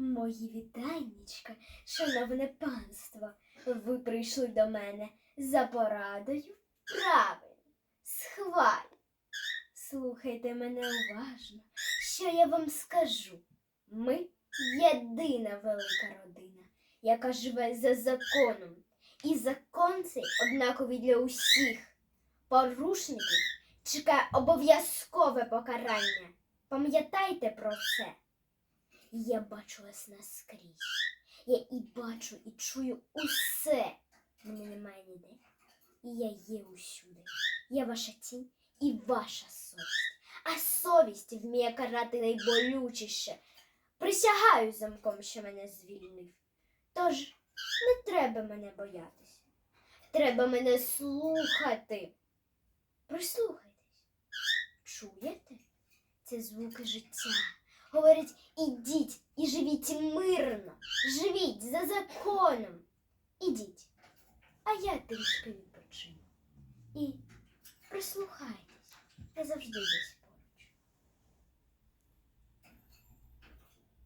Мої вітаннячка, шановне панство, ви прийшли до мене за порадою? Правильно, схваль. Слухайте мене уважно, що я вам скажу. Ми єдина велика родина, яка живе за законом. І закон цей однаковий для усіх. Порушників чекає обов'язкове покарання. Пам'ятайте про це. Я бачу вас наскрізь. Я і бачу, і чую усе. Мене немає ніде. І я є усюди. Я ваша тінь і ваша совість. А совість вміє карати найболючіше. Присягаю замком, що мене звільнив. Тож не треба мене боятися. Треба мене слухати. Прислухайтесь. Чуєте? Це звуки життя. Говорять, ідіть і живіть мирно, живіть за законом. Ідіть. А я трішки відпочину. І прислухайтесь, я завжди десь